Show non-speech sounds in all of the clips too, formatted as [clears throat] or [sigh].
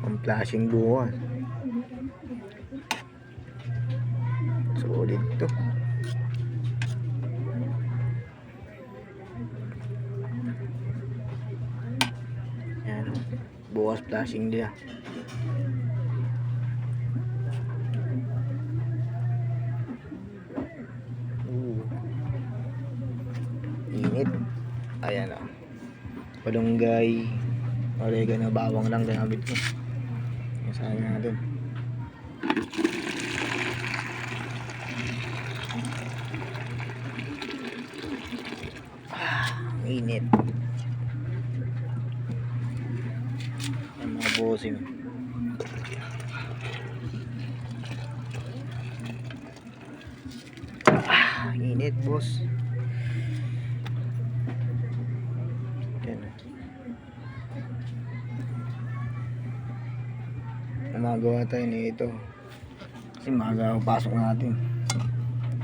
Ang flashing bukas. Solid to. Yan. Bukas flashing dia. Ooh. Init. Ayan o. Palunggay. Oregano, bawang lang ginamit ko. Masaya natin. Ah, init. Ang mga bossing. Ah, init, boss. Yan. Gumagawa tayo nito. Kasi maaga ang pasok natin.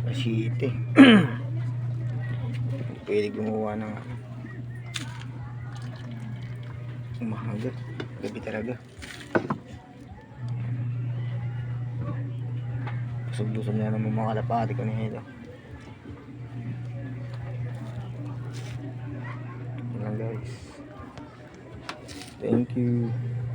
Alas 7. [clears throat] Pwede gumawa ng umaga. Gabi talaga. Busog-busog na naman mga kalapati ko nito. Lang guys. Thank you.